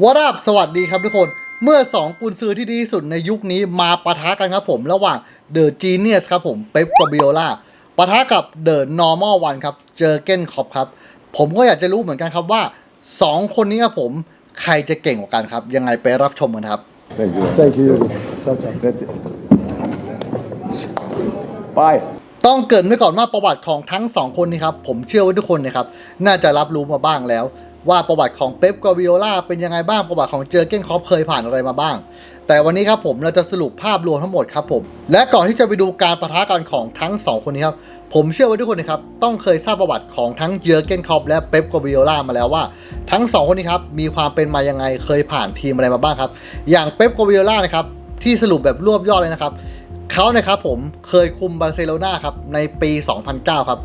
วราบสวัสดีครับทุกคน เมื่อ 2 กุนซือที่ดีที่สุดในยุคนี้มาปะทะกันครับผม ระหว่างเดอะจีเนียสครับผม เป๊ปกาบิโอลาปะทะกับเดอะนอร์มอลวันครับ เจอเกนคอปครับ ผมก็อยากจะรู้เหมือนกันครับว่า 2 คนนี้ครับผม ใครจะเก่งกว่ากันครับ ยังไงไปรับชมกันครับ Thank you. Thank you. Ciao, ciao. That's it. Bye. ต้องเกรินไว้ก่อนว่าประวัติของทั้งสองคนนี้ครับผมเชื่อว่าทุกคนเนะครับน่าจะรับรู้มาบ้างแล้ว ว่าประวัติของเป๊ปกาวิโอลาเป็นยังไงบ้างประวัติของเจอเก้นคอปเคยผ่านอะไรมาบ้าง แต่วันนี้ครับผมเราจะสรุปภาพรวมทั้งหมดครับผม และก่อนที่จะไปดูการประทะกันของทั้งสองคนนี้ครับผมเชื่อว่าทุกคนนะครับต้องเคยทราบประวัติของทั้งเจอเก้นคอปและเป๊ปกาวิโอลามาแล้วว่า ทั้งสองคนนี้ครับมีความเป็นมายังไงเคยผ่านทีมอะไรมาบ้างครับ อย่างเป๊ปกาวิโอลานะครับที่สรุปแบบรวบยอดเลยนะครับเขานะครับผมเคยคุมบาร์เซโลนาครับในปี 2009 ครับ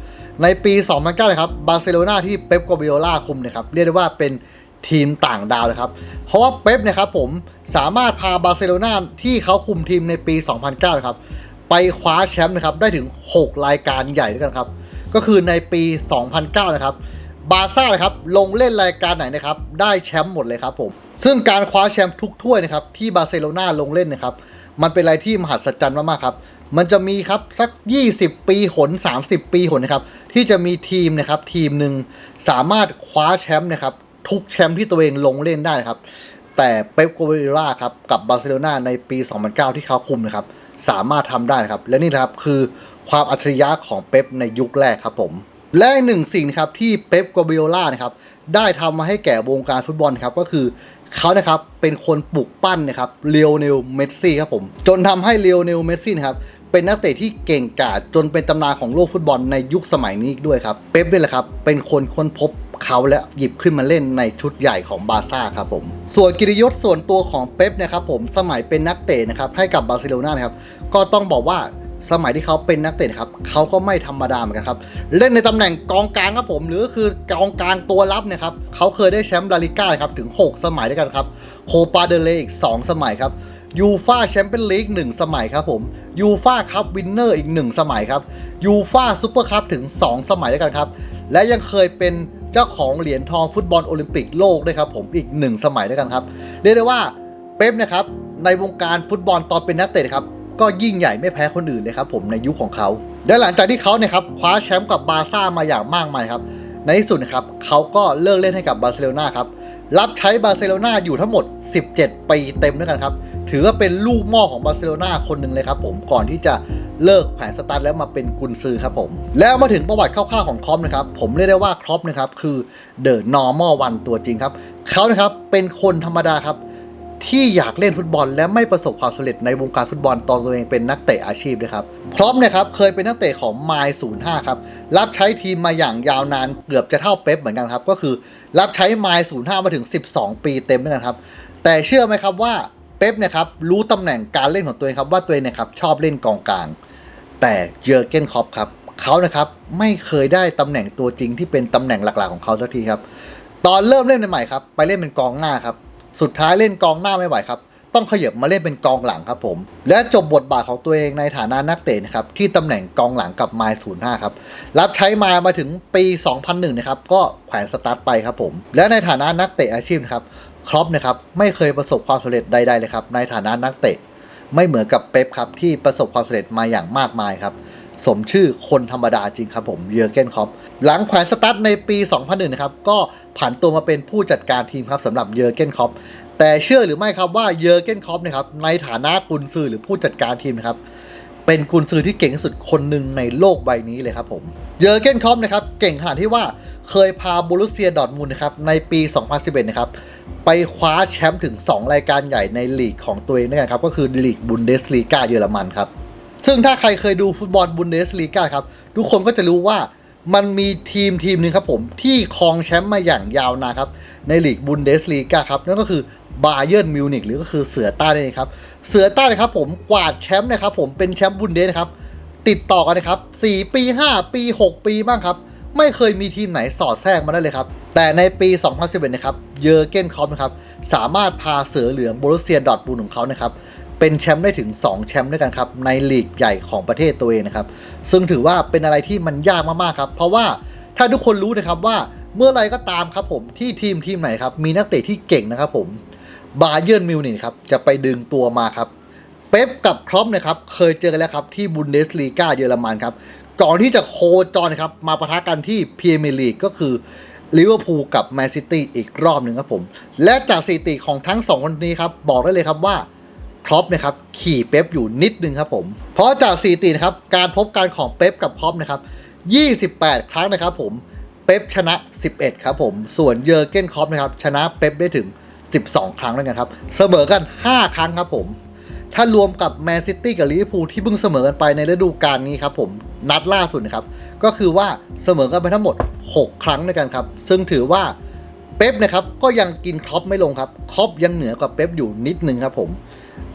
ในปี 2009นะครับบาร์เซโลนาที่เป๊ปกวาร์ดิโอลาคุมเนะครับเรียกได้ว่าเป็นทีมต่างดาวเลยครับ เพราะว่าเป๊ปเนะครับผมสามารถพาบาร์เซโลนาที่เขาคุมทีมในปี 2009นะครับไปคว้าแชมป์นะครับได้ถึง 6 รายการใหญ่ด้วยกันครับ ก็คือในปี 2009 นะครับบาซ่านะครับลงเล่นรายการไหนนะครับได้แชมป์หมดเลยครับผมซึ่งการคว้าแชมป์ทุกถ้วยนะครับที่บาร์เซโลนาลงเล่นนะครับมันเป็นอะไรที่มหัศจรรย์มากๆครับ มันจะมีครับสัก 20 ปีหน 30 ปีหนนะครับ ที่จะมีทีมนะครับ ทีมหนึ่งสามารถคว้าแชมป์นะครับ ทุกแชมป์ที่ตัวเองลงเล่นได้ครับ แต่เป๊ปโกวาดิโอลาครับ กับบาร์เซโลนาในปี 2009 ที่เขาคุมนะครับ สามารถทำได้ครับ และนี่นะครับคือความอัจฉริยะของเป๊ปในยุคแรกครับผมและหนึ่งสิ่งนะครับที่เป๊ปกวาดิโอลานะครับได้ทำมาให้แก่วงการฟุตบอลครับก็คือเขานะครับเป็นคนปลุกปั้นนะครับเลโอเนลเมสซี่ครับผมจนทำให้เลโอเนลเมสซี่นะครับ เป็นนักเตะที่เก่งกาจจนเป็นตำนานของโลกฟุตบอลในยุคสมัยนี้ด้วยครับ เป๊ปนี่แหละครับ เป็นคนค้นพบเขาและหยิบขึ้นมาเล่นในชุดใหญ่ของบาร์ซ่าครับผม ส่วนกิริยศส่วนตัวของเป๊ปนะครับผมสมัยเป็นนักเตะนะครับให้กับบาร์เซโลนานะครับก็ต้องบอกว่าสมัยที่เขาเป็นนักเตะครับเขาก็ไม่ธรรมดาเหมือนกันครับ เล่นในตำแหน่งกองกลางครับผม หรือคือกองกลางตัวรับเนี่ยครับเขาเคยได้แชมป์ลาลิก้าครับถึง 6 สมัยด้วยกันครับโคปาเดเลอีก 2 สมัยครับ ยูฟาแชมเปี้ยนลีก1สมัยครับผมยูฟาคัพวินเนอร์อีก1สมัยครับยูฟาซูเปอร์คัพถึง 2 สมัยด้วยกันครับ และยังเคยเป็นเจ้าของเหรียญทองฟุตบอลโอลิมปิกโลกด้วยครับผมอีก 1 สมัยด้วยกันครับ เรียกได้ว่าเป๊ปนะครับในวงการฟุตบอลตอนเป็นนักเตะครับก็ยิ่งใหญ่ไม่แพ้คนอื่นเลยครับผมในยุคของเขา และหลังจากที่เขาเนี่ยครับคว้าแชมป์กับบาร์ซ่ามาอย่างมากมายครับในที่สุดนะครับเขาก็เลิกเล่นให้กับบาร์เซโลนาครับ รับใช้บาร์เซโลนาอยู่ทั้งหมด 17 ปีเต็มด้วยกันครับ ถือว่าเป็นลูกหม่อของบาร์เซโลนาคนหนึ่งเลยครับผม ก่อนที่จะเลิกแผนสตาร์แล้วมาเป็นกุนซือครับผม แล้วมาถึงประวัติคร่าวๆของครอปนะครับ ผมเรียกได้ว่าครอปนะครับคือเดอะนอร์มอลวันตัวจริงครับ เขานะครับเป็นคนธรรมดาครับ ที่อยากเล่นฟุตบอล และไม่ประสบความสำเร็จในวงการฟุตบอลตอนตัวเองเป็นนักเตะอาชีพด้วยครับ พร้อมนี่ยครับเคยเป็นนักเตะของไมล์05 ครับ รับใช้ทีมมาอย่างยาวนานเกือบจะเท่าเป๊ปเหมือนกันครับ ก็คือรับใช้ไมล์05 มาถึง 12 ปีเต็มด้วยกันครับ แต่เชื่อไหมครับว่าเป๊ปเนี่ยครับรู้ตำแหน่งการเล่นของตัวเองครับว่าตัวเองเนี่ยครับชอบเล่นกองกลาง แต่เจอเกนคอปครับเขานะครับไม่เคยได้ตำแหน่งตัวจริงที่เป็นตำแหน่งหลักๆของเขาสักทีครับตอนเริ่มเล่นใหม่ครับไปเล่นเป็นกองหน้าครับ สุดท้ายเล่นกองหน้าไม่ไหวครับ ต้องขยับมาเล่นเป็นกองหลังครับผม และจบบทบาทของตัวเองในฐานะนักเตะนะครับที่ตำแหน่งกองหลังกับไมล์05ครับ รับใช้มามาถึงปี 2001 นะครับ ก็แขวนสตาร์ทไปครับผม และในฐานะนักเตะอาชีพครับครอปนะครับไม่เคยประสบความสำเร็จใดๆเลยครับในฐานะนักเตะ ไม่เหมือนกับเป๊ปครับที่ประสบความสำเร็จมาอย่างมากมายครับ สมชื่อคนธรรมดาจริงครับผมเยอร์เกนคอปหลังแขวนสตาร์ทในปี 2001 นะครับ ก็ผันตัวมาเป็นผู้จัดการทีมครับสำหรับเยอร์เกนคอปแต่เชื่อหรือไม่ครับว่าเยอร์เกนคอปนะครับในฐานะกุนซือหรือผู้จัดการทีมนะครับเป็นกุนซือที่เก่งที่สุดคนหนึ่งในโลกใบนี้เลยครับผมเยอร์เกนคอปนะครับเก่งขนาดที่ว่าเคยพาบูรุเซียดอร์ทมุนนะครับในปี 2011 นะครับไปคว้าแชมป์ถึง 2 รายการใหญ่ในลีกของตัวเองด้วยกันครับก็คือลีกบุนเดสลีกาเยอรมันครับ ซึ่งถ้าใครเคยดูฟุตบอลบุนเดสลีกาครับ ทุกคนก็จะรู้ว่ามันมีทีมทีมหนึ่งครับผม ที่ครองแชมป์มาอย่างยาวนานครับ ในลีกบุนเดสลีกาครับ นั่นก็คือบาเยิร์นมิวนิกหรือก็คือเสือใต้นั่นเองครับ เสือใต้นะครับผมกวาดแชมป์นะครับผมเป็นแชมป์บุนเดสนะครับ ติดต่อกันนะครับ 4 ปี 5 ปี 6 ปีบ้างครับ ไม่เคยมีทีมไหนสอดแทรกมาได้เลยครับ แต่ในปี 2011 นะครับ เยอร์เกนคอปนะครับ สามารถพาเสือเหลืองโบรุเซียดอทมูลของเขานะครับ เป็นแชมป์ได้ถึง 2 แชมป์ด้วยกันครับ ในลีกใหญ่ของประเทศตัวเองนะครับ ซึ่งถือว่าเป็นอะไรที่มันยากมากๆครับ เพราะว่าถ้าทุกคนรู้นะครับว่าเมื่อไรก็ตามครับผมที่ทีมทีมไหนครับ มีนักเตะที่เก่งนะครับผมบาเยิร์นมิวนิกครับจะไปดึงตัวมาครับเป๊ปกับครอปนะครับเคยเจอกันแล้วครับที่บุนเดสลีกาเยอรมันครับก่อนที่จะโคจรครับมาปะทะกันที่พรีเมียร์ลีกก็คือลิเวอร์พูลกับแมนซิตี้อีกรอบหนึ่งครับผม และจากสถิติของทั้งสองคนนี้ครับ บอกได้เลยครับว่า ครอปนะครับขี่เป๊ปอยู่นิดนึงครับผม เพราะจากสถิตินะครับการพบกันของเป๊ปกับครอปนะครับ 28 ครั้งนะครับผมเป๊ปชนะ 11 ครับผม ส่วนเยอร์เกนครอปนะครับชนะเป๊ปได้ถึง 12 ครั้งแล้วกันครับ เสมอกัน 5 ครั้งครับผม ถ้ารวมกับแมนซิตี้กับลิเวอร์พูลที่เพิ่งเสมอกันไปในฤดูกาลนี้ครับผมนัดล่าสุดนะครับ ก็คือว่าเสมอกันไปทั้งหมด 6 ครั้งด้วยกันครับ ซึ่งถือว่าเป๊ปนะครับก็ยังกินครอปไม่ลงครับครอปยังเหนือกว่าเป๊ปอยู่นิดนึงครับผม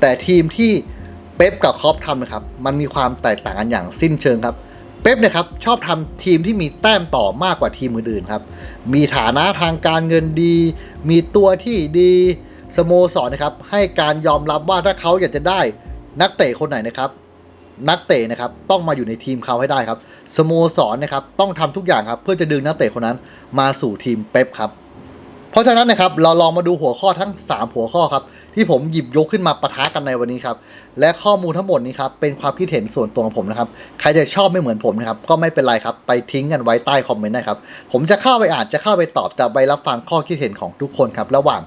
แต่ทีมที่เป๊ปกับคอปทำนะครับมันมีความแตกต่างกันอย่างสิ้นเชิงครับเป๊ปนะครับชอบทำทีมที่มีแต้มต่อมากกว่าทีมอื่นๆครับมีฐานะทางการเงินดี มีตัวที่ดีสโมสรนะครับให้การยอมรับว่าถ้าเขาอยากจะได้นักเตะคนไหนนะครับ นักเตะนะครับต้องมาอยู่ในทีมเขาให้ได้ครับสโมสรนะครับต้องทำทุกอย่างครับเพื่อจะดึงนักเตะคนนั้นมาสู่ทีมเป๊ปครับ เพราะฉะนั้นนะครับเราลองมาดูหัวข้อทั้ง 3 หัวข้อครับที่ผมหยิบยกขึ้นมาปะทะกันในวันนี้ครับและข้อมูลทั้งหมดนี้ครับเป็นความคิดเห็นส่วนตัวของผมนะครับใครจะชอบไม่เหมือนผมนะครับก็ไม่เป็นไรครับไปทิ้งกันไว้ใต้คอมเมนต์ได้ครับผมจะเข้าไปอ่านจะเข้าไปตอบจะไปรับฟังข้อคิดเห็นของทุกคนครับระหว่าง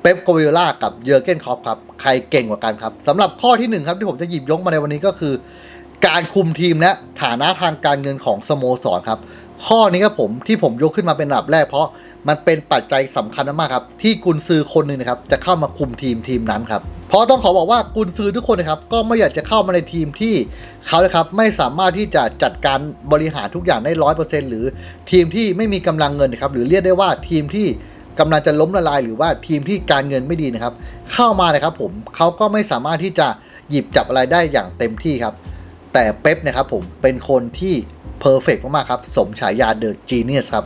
เป๊ปโกวิโอล่ากับเยอร์เกนคอปครับใครเก่งกว่ากันครับสำหรับข้อที่หนึ่งครับที่ผมจะหยิบยกมาในวันนี้ก็คือ การคุมทีมและฐานะทางการเงินของสโมสรครับข้อนี้ครับผมที่ผมยกขึ้นมาเป็นอันดับแรกเพราะ มันเป็นปัจจัยสำคัญมากๆครับ ที่กุนซือคนหนึ่งนะครับจะเข้ามาคุมทีมทีมนั้นครับเพราะต้องขอบอกว่ากุนซือทุกคนนะครับก็ไม่อยากจะเข้ามาในทีมที่เขานะครับไม่สามารถที่จะจัดการบริหารทุกอย่างได้ร้อยเปอร์เซ็นต์หรือทีมที่ไม่มีกำลังเงินนะครับหรือเรียกได้ว่าทีมที่กำลังจะล้มละลายหรือว่าทีมที่การเงินไม่ดีนะครับ เข้ามานะครับผมเขาก็ไม่สามารถที่จะหยิบจับอะไรได้อย่างเต็มที่ครับ แต่เป๊ปนะครับผมเป็นคนที่เพอร์เฟกมากๆครับ สมฉายาเดอะจีเนียสครับ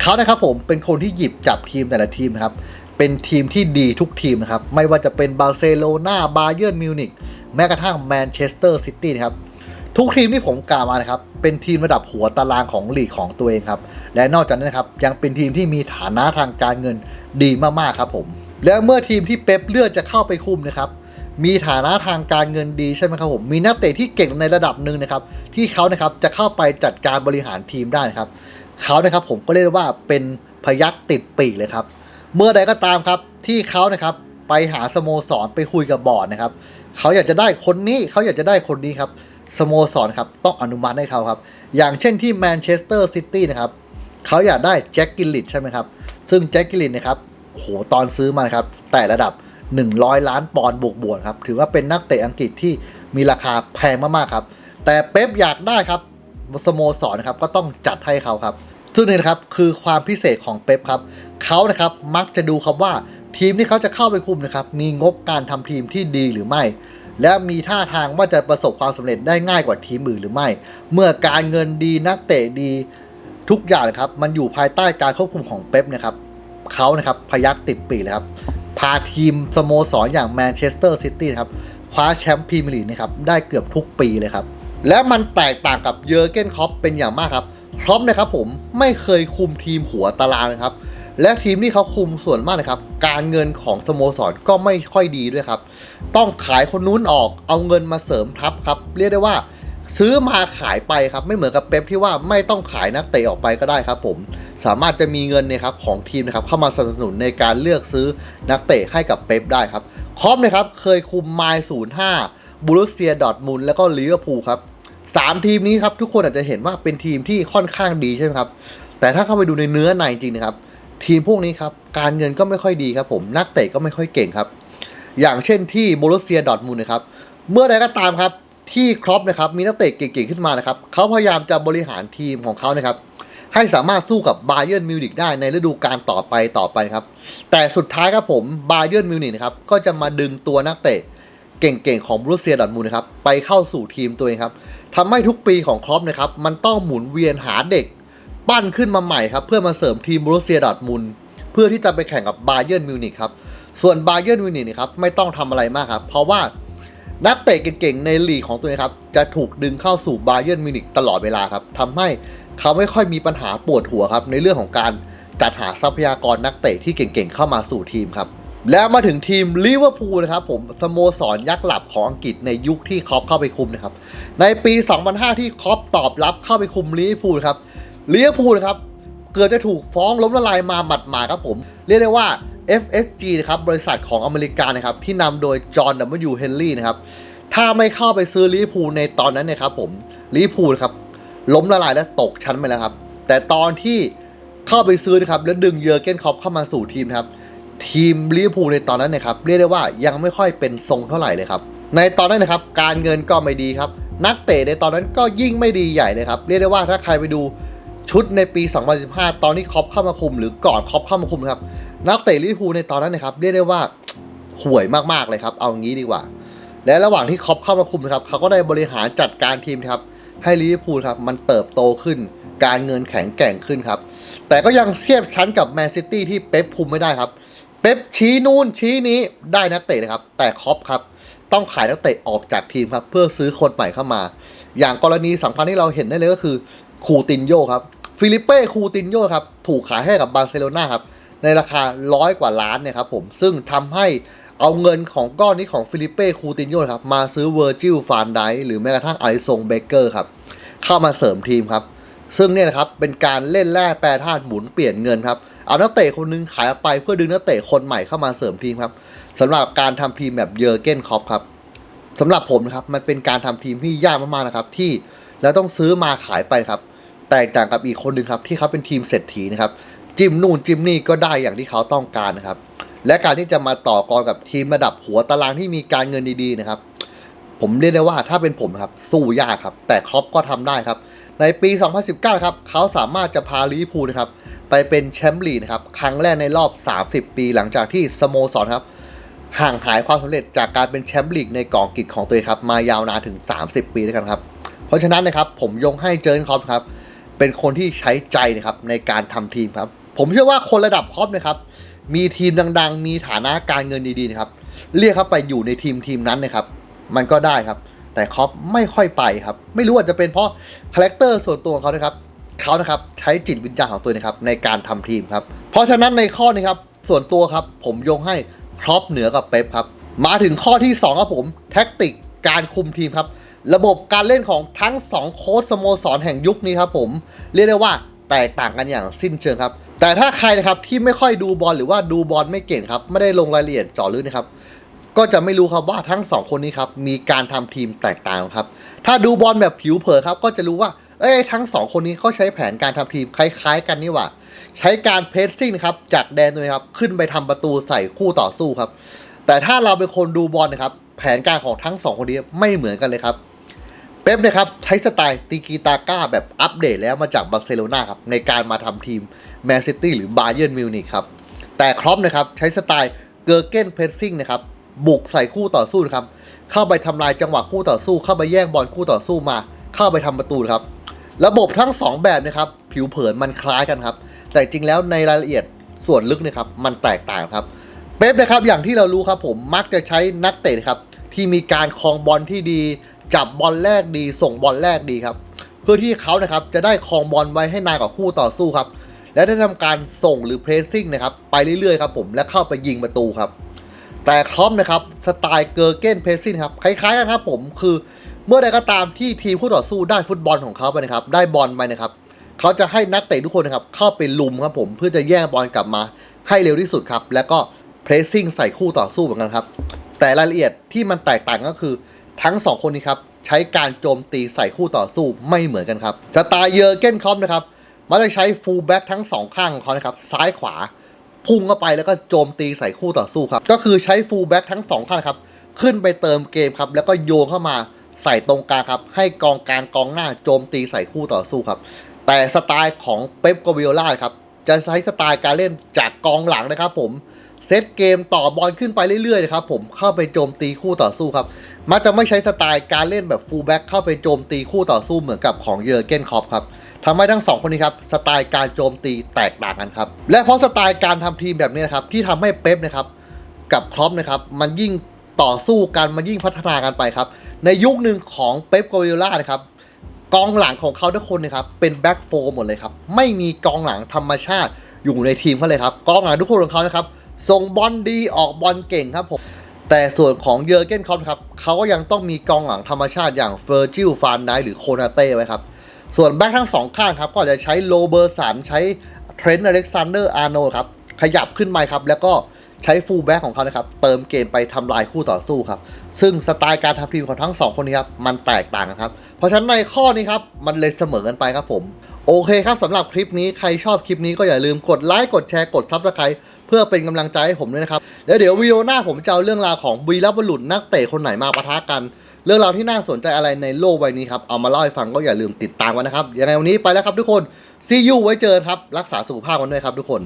เขานะครับผมเป็นคนที่หยิบจับทีมแต่ละทีมนะครับเป็นทีมที่ดีทุกทีมนะครับ ไม่ว่าจะเป็นบาร์เซโลนาบาเยิร์นมิวนิกแม้กระทั่งแมนเชสเตอร์ซิตี้นะครับ ทุกทีมที่ผมกล่าวมานะครับ เป็นทีมระดับหัวตารางของลีกของตัวเองครับ และนอกจากนั้นนะครับ ยังเป็นทีมที่มีฐานะทางการเงินดีมากๆครับผม และเมื่อทีมที่เป๊ปเลือกจะเข้าไปคุมนะครับ มีฐานะทางการเงินดีใช่ไหมครับผม มีนักเตะที่เก่งในระดับหนึ่งนะครับ ที่เขานะครับจะเข้าไปจัดการบริหารทีมได้นะครับ เขานะครับผมก็เรียกว่าเป็นพยักติดปีกเลยครับ เมื่อใดก็ตามครับที่เขานะครับไปหาสโมสรไปคุยกับบอร์ดนะครับเขาอยากจะได้คนนี้เขาอยากจะได้คนนี้ครับสโมสรครับต้องอนุมัติให้เขาครับ อย่างเช่นที่แมนเชสเตอร์ซิตี้นะครับเขาอยากได้แจ็คกิลลิตใช่ไหมครับซึ่งแจ็คกิลลิตนะครับโหตอนซื้อมาครับแต่ระดับ 100 ล้านปอนด์บวกบวกครับถือว่าเป็นนักเตะอังกฤษที่มีราคาแพงมากๆครับ แต่เป๊ปอยากได้ครับ สโมสรนะครับก็ต้องจัดให้เขาครับ ซึ่งนี่นะครับคือความพิเศษของเป๊ปครับเขานะครับมักจะดูครับว่าทีมที่เขาจะเข้าไปคุมนะครับมีงบการทำทีมที่ดีหรือไม่ และมีท่าทางว่าจะประสบความสำเร็จได้ง่ายกว่าทีมอื่นหรือไม่ เมื่อการเงินดีนักเตะดีทุกอย่างนะครับมันอยู่ภายใต้การควบคุมของเป๊ปนะครับเขานะครับพยักติดปีเลยครับพาทีมสโมสรอย่างแมนเชสเตอร์ซิตี้นะครับคว้าแชมป์พรีเมียร์ลีกนะครับได้เกือบทุกปีเลยครับ และมันแตกต่างกับเยอร์เกนคอปเป็นอย่างมากครับครอปนะครับผมไม่เคยคุมทีมหัวตารางนะครับ และทีมที่เขาคุมส่วนมากนะครับ การเงินของสโมสรก็ไม่ค่อยดีด้วยครับ ต้องขายคนนู้นออกเอาเงินมาเสริมทัพครับ เรียกได้ว่า ซื้อมาขายไปครับ ไม่เหมือนกับเป๊ปที่ว่าไม่ต้องขายนักเตะออกไปก็ได้ครับ ผม สามารถจะมีเงินนี่ยครับของทีมนะครับเข้ามาสนับสนุนในการเลือกซื้อนักเตะให้กับเป๊ปได้ครับคอปนะครับเคยคุมไมล์ศูนย์ห้า บูรุสเซียดอทมุนแล้วก็ลิเวอร์พูลครับสามทีมนี้ครับทุกคนอาจจะเห็นว่าเป็นทีมที่ค่อนข้างดีใช่ไหมครับ แต่ถ้าเข้าไปดูในเนื้อในจริงนะครับ ทีมพวกนี้ครับ การเงินก็ไม่ค่อยดีครับผมนักเตะก็ไม่ค่อยเก่งครับ อย่างเช่นที่โบรุสเซียดอทมุนนะครับเมื่อใดก็ตามครับที่ครอปนะครับมีนักเตะเก่งๆขึ้นมานะครับเขาพยายามจะบริหารทีมของเขานะครับให้สามารถสู้กับบาเยิร์นมิวนิกได้ในฤดูกาลต่อไปต่อไปครับ แต่สุดท้ายครับผมบาเยิร์นมิวนิกนะครับก็จะมาดึงตัวนักเตะ เก่งๆ ของบรูเซียดอทมุนนะครับ ไปเข้าสู่ทีมตัวเองครับทำให้ทุกปีของครอปนะครับ มันต้องหมุนเวียนหาเด็ก ปั้นขึ้นมาใหม่ครับ เพื่อมาเสริมทีมบรูเซียดอทมุนเพื่อที่จะไปแข่งกับบาเยิร์นมิวนิกครับ ส่วนบาเยิร์นมิวนิกนะครับไม่ต้องทำอะไรมากครับ เพราะว่านักเตะเก่งๆ ในลีกของตัวเองครับ จะถูกดึงเข้าสู่บาเยิร์นมิวนิกตลอดเวลาครับทำให้เขาไม่ค่อยมีปัญหาปวดหัวครับในเรื่องของการจัดหาทรัพยากรนักเตะที่เก่งๆ เข้ามาสู่ทีมครับ แล้วมาถึงทีมลิเวอร์พูลนะครับผมสโมสรยักษ์หลับของอังกฤษในยุคที่คอปเข้าไปคุมนะครับ ในปี 2005 ที่คอปตอบรับเข้าไปคุมลิเวอร์พูลครับลิเวอร์พูลครับเกิดจะถูกฟ้องล้มละลายมาหมัดหมาครับผม เรียกได้ว่า FSG นะครับบริษัทของอเมริกานะครับที่นำโดยจอห์นดัมเบิลยูเฮนรี่นะครับถ้าไม่เข้าไปซื้อลิเวอร์พูลในตอนนั้นนี่ยครับผมลิเวอร์พูลครับล้มละลายและตกชั้นไปแล้วครับแต่ตอนที่เข้าไปซื้อนะครับแล้วดึงเยอร์เกนคอปเข้ามาสู่ทีมครับ ทีมลิเวอร์พูลในตอนนั้นเนะครับเรียกได้ว่ายังไม่ค่อยเป็นทรงเท่าไหร่เลยครับในตอนนั้นนะครับการเงินก็ไม่ดีครับ นักเตะในตอนนั้นก็ยิ่งไม่ดีใหญ่เลยครับ เรียกได้ว่าถ้าใครไปดูชุดในปี 2015 ตอนนี้คอปเข้ามาคุม หรือก่อนคอปเข้ามาคุมนะครับนักเตะลิเวอร์พูลในตอนนั้นนะครับเรียกได้ว่าห่วยมากๆเลยครับ เอางี้ดีกว่า และระหว่างที่คอปเข้ามาคุมนะครับเขาก็ได้บริหารจัดการทีมครับ ให้ลิเวอร์พูลครับมันเติบโตขึ้น การเงินแข็งแกร่งขึ้นครับแต่ก็ยังเทียบชั้นกับแมนซิตี้ที่เป๊ปคุมไม่ได้ครับ ป๊ปชี้นู่นชี้นี้ได้นักเตะเลยครับ แต่คอปครับ ต้องขายนักเตะออกจากทีมครับ เพื่อซื้อคนใหม่เข้ามา อย่างกรณีสำคัญที่เราเห็นได้เลยก็คือคูตินโยครับฟิลิปเป้คูตินโยครับ ถูกขายให้กับบาร์เซโลนาครับ ในราคาร้อยกว่าล้านเนี่ยครับผมซึ่งทำให้เอาเงินของก้อนนี้ของฟิลิปเป้คูตินโยครับ มาซื้อเวอร์จิลฟานไดหรือแม้กระทั่งไอซงเบเกอร์ครับ เข้ามาเสริมทีมครับ ซึ่งเนี่ยนะครับเป็นการเล่นแร่แปรธาตุหมุนเปลี่ยนเงินครับ เอานักเตะคนหนึงขายออกไปเพื่อดึงนักเตะคนใหม่เข้ามาเสริมทีมครับสำหรับการทำทีมแบบเยอร์เกนคอปครับสำหรับผมนะครับมันเป็นการทำทีมที่ยากมากๆนะครับที่แล้วต้องซื้อมาขายไปครับ แตกต่างกับอีกคนหนึ่งครับที่เขาเป็นทีมเศรษฐีนะครับจิมนู่นจิมนี่ก็ได้อย่างที่เขาต้องการนะครับและการที่จะมาต่อกรกับทีมระดับหัวตารางที่มีการเงินดีๆนะครับ ผมเรียกได้ว่าถ้าเป็นผมครับสู้ยากครับ แต่ครอปก็ทำได้ครับ ในปี 2019 ครับเขาสามารถจะพาลิพูนะครับ ไปเป็นแชมป์ลีกนะครับครั้งแรกในรอบ 30 ปีหลังจากที่สโมสรครับห่างหายความสำเร็จจากการเป็นแชมป์ลีกในกองกิจของตัวเองครับมายาวนานถึง 30 ปีด้วยกันครับ เพราะฉะนั้นนะครับผมยกให้เจอร์นคอปครับเป็นคนที่ใช้ใจนะครับในการทำทีมครับ ผมเชื่อว่าคนระดับคอปนะครับมีทีมดังๆ มีฐานะการเงินดีๆนะครับเรียกเขาไปอยู่ในทีมทีมนั้นนะครับ มันก็ได้ครับ แต่คอปไม่ค่อยไปครับ ไม่รู้อาจจะเป็นเพราะคาแรคเตอร์ส่วนตัวของเขานะครับ เขานะครับใช้จิตวิญญาณของตัวนะครับในการทำทีมครับ เพราะฉะนั้นในข้อนี้ครับส่วนตัวครับผมยกให้ครอปเหนือกับเป๊ปครับ มาถึงข้อที่ 2 ครับผม แท็กติกการคุมทีมครับ ระบบการเล่นของทั้ง 2 โค้ชสโมสรแห่งยุคนี้ครับผม เรียกได้ว่าแตกต่างกันอย่างสิ้นเชิงครับ แต่ถ้าใครนะครับที่ไม่ค่อยดูบอลหรือว่าดูบอลไม่เก่งครับ ไม่ได้ลงรายละเอียดเจาะลึกนะครับก็จะไม่รู้ครับว่าทั้งสองคนนี้ครับมีการทำทีมแตกต่างครับ ถ้าดูบอลแบบผิวเผินครับก็จะรู้ว่า เอ้ยทั้งสองคนนี้เขาใช้แผนการทำทีมคล้ายๆ กันนี่หว่า ใช้การเพรสซิ่งครับจากแดนตัวนี้ครับขึ้นไปทำประตูใส่คู่ต่อสู้ครับ แต่ถ้าเราเป็นคนดูบอลนะครับแผนการของทั้งสองคนนี้ไม่เหมือนกันเลยครับเป๊ปนะครับใช้สไตล์ติกีตาก้าแบบอัปเดตแล้วมาจากบาร์เซโลนาครับในการมาทำทีมแมนซิตี้หรือบาเยิร์นมิวนิกครับแต่ครอปนะครับใช้สไตล์เกอร์เกนเพรสซิ่งนะครับบุกใส่คู่ต่อสู้นะครับเข้าไปทำลายจังหวะคู่ต่อสู้ เข้าไปแย่งบอลคู่ต่อสู้มา เข้าไปทำประตูครับ ระบบทั้ง 2 แบบนะครับผิวเผินมันคล้ายกันครับ แต่จริงแล้วในรายละเอียดส่วนลึกนะครับมันแตกต่างครับ เป๊ปนะครับอย่างที่เรารู้ครับผมมักจะใช้นักเตะครับที่มีการคลองบอลที่ดี จับบอลแรกดี ส่งบอลแรกดีครับ เพื่อที่เขานะครับจะได้คลองบอลไว้ให้นานกว่าคู่ต่อสู้ครับและได้ทำการส่งหรือเพรสซิ่งนะครับไปเรื่อยๆครับผมและเข้าไปยิงประตูครับแต่ครอมนะครับสไตล์เกอร์เกนเพรสซิ่งครับคล้ายๆกันครับผมคือ เมื่อใดก็ตามที่ทีมคู่ต่อสู้ได้ฟุตบอลของเขาไปนะครับ ได้บอลไปนะครับ เขาจะให้นักเตะทุกคนนะครับ เข้าไปลุมครับผมเพื่อจะแย่งบอลกลับมา ให้เร็วที่สุดครับ แล้วก็เพรสซิ่งใส่คู่ต่อสู้เหมือนกันครับ แต่รายละเอียดที่มันแตกต่างก็คือทั้งสองคนนี้ครับใช้การโจมตีใส่คู่ต่อสู้ไม่เหมือนกันครับสไตล์เยอร์เกนครอมนะครับมันจะใช้ฟูลแบ็กทั้งสองข้างของเขานะครับซ้ายขวาพุ่งเข้าไปแล้วก็โจมตีใส่คู่ต่อสู้ครับก็คือใช้ฟูลแบ็กทั้งสองท่านครับขึ้นไปเติมเกมครับแล้วก็โยนเข้ามา ใส่ตรงกลางครับ ให้กองกลางกองหน้าโจมตีใส่คู่ต่อสู้ครับ แต่สไตล์ของเป๊ปโกวิโอล่าครับ จะใช้สไตล์การเล่นจากกองหลังนะครับผมเซตเกมต่อบอลขึ้นไปเรื่อยๆนะครับผมเข้าไปโจมตีคู่ต่อสู้ครับ มักจะไม่ใช้สไตล์การเล่นแบบฟูลแบ็กเข้าไปโจมตีคู่ต่อสู้เหมือนกับของเยอร์เกนคอปครับทำให้ทั้งสองคนนี้ครับสไตล์การโจมตีแตกต่างกันครับและเพราะสไตล์การทำทีมแบบนี้นะครับที่ทำให้เป๊ปนะครับกับครอปนะครับมันยิ่งต่อสู้กันมันยิ่งพัฒนากันไปครับ ในยุคหนึ่งของเป๊ปโกวิโอล่านะครับกองหลังของเขาทุกคนนะครับเป็นแบ็กโฟหมดเลยครับไม่มีกองหลังธรรมชาติอยู่ในทีมเขาเลยครับกองหลังทุกคนของเขานะครับส่งบอลดีออกบอลเก่งครับผมแต่ส่วนของเยอร์เกนคอปครับเขาก็ยังต้องมีกองหลังธรรมชาติอย่างเฟอร์จิลฟานไนหรือโคนาเต้ไว้ครับส่วนแบ็คทั้งสองข้างครับก็จะใช้โลเบอร์สันใช้เทรนต์อเล็กซานเดอร์อาร์โนครับขยับขึ้นมาครับแล้วก็ ใช้ฟูลแบ็คของเขานะครับ เติมเกมไปทำลายคู่ต่อสู้ครับ ซึ่งสไตล์การทำทีมของทั้งสองคนนี้ครับ มันแตกต่างกันครับ เพราะฉะนั้นในข้อนี้ครับ มันเลยเสมอกันไปครับผม โอเคครับสำหรับคลิปนี้ใครชอบคลิปนี้ก็อย่าลืมกดไลค์กดแชร์กดซับสไครต์เพื่อเป็นกำลังใจให้ผมด้วยนะครับ แล้วเดี๋ยววิดีโอหน้าผมจะเอาเรื่องราวของวีรบุรุษนักเตะคนไหนมาปะทะกัน เรื่องราวที่น่าสนใจอะไรในโลกใบนี้ครับเอามาเล่าให้ฟังก็อย่าลืมติดตามกันนะครับยังไงวันนี้ไปแล้วครับทุกคนซียูไว้เจอกันครับรักษาสุขภาพกันด้วยครับทุกคน